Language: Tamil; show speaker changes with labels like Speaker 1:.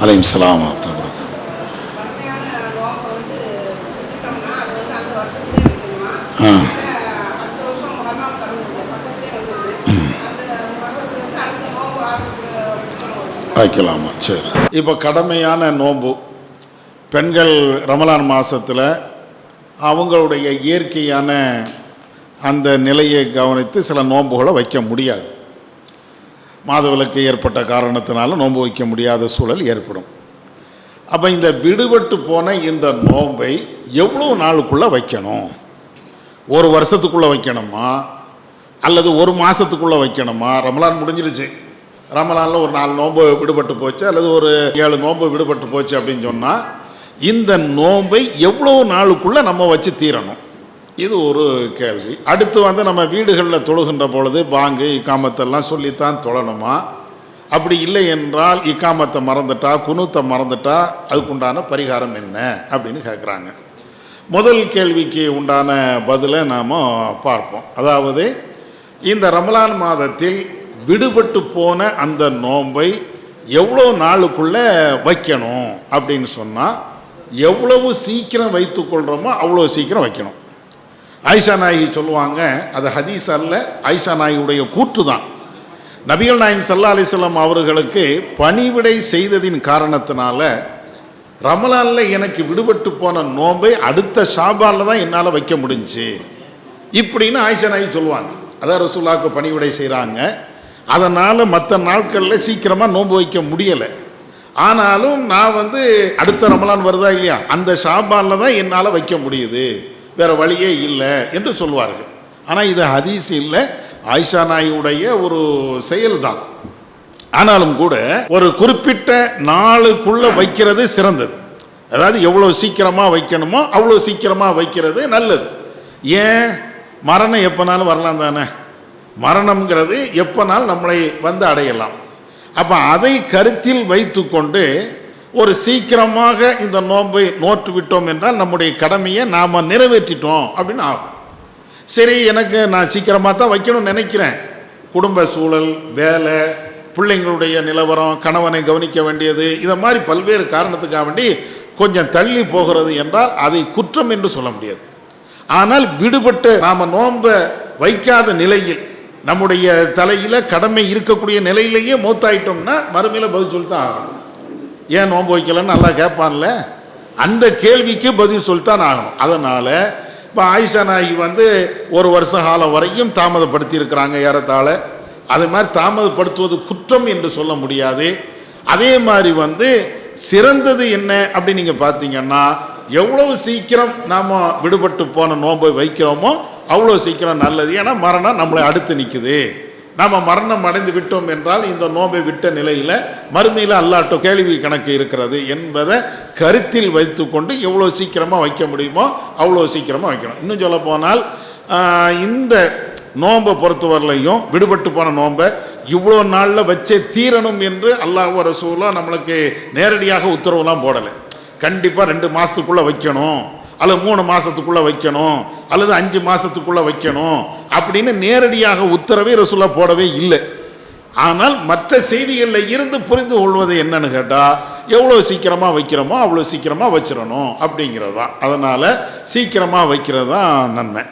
Speaker 1: அலையும் சலாம் வைக்கலாமா? சரி. இப்போ கடமையான நோன்பு. பெண்கள் ரமலான் மாதத்தில் அவங்களுடைய இயற்கையான அந்த நிலையை கவனித்து சில நோன்புகளை வைக்க முடியாது. மாதவிலக்கு ஏற்பட்ட காரணத்தினால நோன்பு வைக்க முடியாத சூழல் ஏற்படும். அப்போ இந்த விடுபட்டு போன இந்த நோன்பை எவ்வளோ நாளுக்குள்ளே வைக்கணும்? ஒரு வருஷத்துக்குள்ளே வைக்கணுமா? அல்லது ஒரு மாதத்துக்குள்ளே வைக்கணுமா? ரமலான் முடிஞ்சிருச்சு ரமலானில் ஒரு நாலு நோன்பு விடுபட்டு போச்சு அல்லது ஒரு ஏழு நோன்பு விடுபட்டு போச்சு அப்படின்னு சொன்னால் இந்த நோன்பை எவ்வளோ நாளுக்குள்ளே நம்ம வச்சு தீரணும்? இது ஒரு கேள்வி. அடுத்து வந்து நம்ம வீடுகளில் தொழுகின்ற பொழுது பாங்கு இக்காமத்தெல்லாம் சொல்லித்தான் தொழணுமா? அப்படி இல்லை என்றால் இக்காமத்தை மறந்துட்டா குனூத்தை மறந்துட்டா அதுக்குண்டான பரிகாரம் என்ன? அப்படின்னு கேட்குறாங்க முதல் கேள்விக்கு உண்டான பதிலை நாம் பார்ப்போம். அதாவது இந்த ரமலான் மாதத்தில் விடுபட்டு போன அந்த நோன்பை எவ்வளோ நாளுக்குள்ளே வைக்கணும் அப்படின்னு சொன்னால் எவ்வளவு சீக்கிரம் வைத்துக்கொள்கிறோமோ அவ்வளோ சீக்கிரம் வைக்கணும். ஆயிஷா நாயகி சொல்லுவாங்க அது ஹதீஸ் அல்ல ஆயிஷா நாயகியுடைய கூற்று தான் நபிகள் நாயகம் சல்லா அலிஸ்லாம் அவர்களுக்கு பணிவிடை செய்ததின் காரணத்தினால ரமலானில் எனக்கு விடுபட்டு போன நோம்பை அடுத்த ஷாபாலில் தான் என்னால் வைக்க முடிஞ்சுச்சு இப்படின்னு ஆயிஷா நாயகி சொல்லுவாங்க. அதான் ரசூல்லாவுக்கு பணிவிடை செய்கிறாங்க அதனால் மற்ற நாட்களில் சீக்கிரமாக நோன்பு வைக்க முடியலை. ஆனாலும் நான் வந்து அடுத்த ரமலான் வருதா இல்லையா? அந்த ஷாபாலில் தான் என்னால் வைக்க முடியுது. வேறு வழியே இல்லை என்று சொல்வார்கள் ஆனால் இது ஹதீஸ் இல்லை ஆயிஷா நாயுடைய ஒரு செயல் தான் ஆனாலும் கூட ஒரு குறிப்பிட்ட நாளுக்குள்ளே வைக்கிறது சிறந்தது. அதாவது எவ்வளோ சீக்கிரமாக வைக்கணுமோ அவ்வளோ சீக்கிரமாக வைக்கிறது நல்லது. ஏன்? மரணம் எப்போனாலும் வரலாம் தானே? மரணம்ங்கிறது எப்போனாலும் நம்மளை வந்து அடையலாம். அப்போ அதை கருத்தில் வைத்துக்கொண்டு ஒரு சீக்கிரமாக இந்த நோன்பை நோற்று விட்டோம் என்றால் நம்முடைய கடமையை நாம் நிறைவேற்றிட்டோம் அப்படின்னு ஆகும். சரி எனக்கு நான் சீக்கிரமாக தான் வைக்கணும்னு நினைக்கிறேன். குடும்ப சூழல் வேலை பிள்ளைங்களுடைய நிலவரம் கணவனை கவனிக்க வேண்டியது இதை மாதிரி பல்வேறு காரணத்துக்காக வேண்டி கொஞ்சம் தள்ளி போகிறது என்றால் அதை குற்றம் என்று சொல்ல முடியாது. ஆனால் விடுபட்டு நாம் நோன்பை வைக்காத நிலையில் நம்முடைய தலையில் கடமை இருக்கக்கூடிய நிலையிலேயே மூத்தாயிட்டோம்னா மறுமையில் பதில் சொல்லி தான் ஆகணும். ஏன் நோன்பு வைக்கலன்னு நல்லா கேட்பான்ல? அந்த கேள்விக்கு பதில் சொல்லித்தான் ஆகணும். அதனால் இப்போ ஆயிஷா நாயகி வந்து ஒரு வருஷ காலம் வரைக்கும் தாமதப்படுத்தி இருக்கிறாங்க ஏறத்தாழ. அது மாதிரி தாமதப்படுத்துவது குற்றம் என்று சொல்ல முடியாது. அதே மாதிரி வந்து சிறந்தது என்ன அப்படின்னு நீங்கள் பார்த்தீங்கன்னா எவ்வளவு சீக்கிரம் நாம் விடுபட்டு போன நோன்பை வைக்கிறோமோ அவ்வளோ சீக்கிரம் நல்லது. ஏன்னா மரணம் நம்மளை அடுத்து நிற்குது நாம் மரணம் அடைந்து விட்டோம் என்றால் இந்த நோன்பை விட்ட நிலையில் மறுமையில் அல்லாட்டோ கேள்வி கணக்கு இருக்கிறது என்பதை கருத்தில் வைத்துக்கொண்டு எவ்வளோ சீக்கிரமாக வைக்க முடியுமோ அவ்வளோ சீக்கிரமாக வைக்கணும். இன்னும் சொல்ல போனால் இந்த நோன்பை பொறுத்தவரையிலையும் விடுபட்டு போன நோன்பை இவ்வளோ நாளில் வச்சே தீரணும் என்று அல்லாஹ் ரசூலா நம்மளுக்கு நேரடியாக உத்தரவுலாம் போடலை. கண்டிப்பாக ரெண்டு மாதத்துக்குள்ளே வைக்கணும் அல்லது மூணு மாதத்துக்குள்ளே வைக்கணும் அல்லது அஞ்சு மாதத்துக்குள்ளே வைக்கணும் அப்படின்னு நேரடியாக உத்தரவே ரசூலா போடவே இல்லை. ஆனால் மற்ற செய்திகளில் இருந்து புரிந்து கொள்வது என்னன்னு கேட்டால் எவ்வளோ சீக்கிரமாக வைக்கிறோமோ அவ்வளோ சீக்கிரமாக வச்சிடணும் அப்படிங்கிறது தான். அதனால் சீக்கிரமாக வைக்கிறது தான் நன்மை.